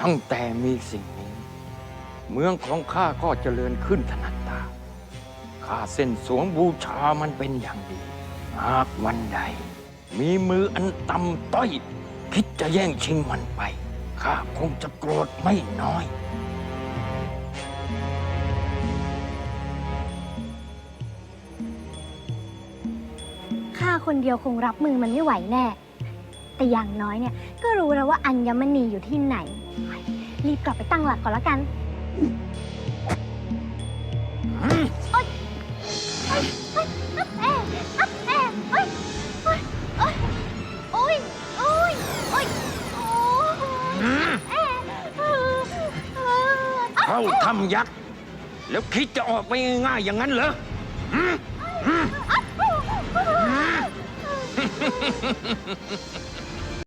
ตั้งแต่มีสิ่งนี้ เมืองของข้าก็เจริญขึ้นถนัดตาข้าเส้นสวงบูชามันเป็นอย่างดี หากวันใด มีมืออันต่ำต้อย คิดจะแย่งชิงมันไป ข้าคงจะโกรธไม่น้อยข้าคนเดียวคงรับมือมันไม่ไหวแน่ แต่อย่างน้อยเนี่ย ก็รู้แล้วว่าอัญมณีอยู่ที่ไหน รีบกลับไปตั้งหลักก่อนละกันโอ๊ยเอ้ยเอ้ยเอ้ยเอ้ยเอ้ยเอ้ยเอ้ยโอ๊ยโอ๊ยโอ๊ยโอ๊ยเอ้ยเอ้ยเอ้ยเข้าทำยักษ์ แล้วคิดจะออกไปง่ายๆอย่างนั้นเหรอเอ้ย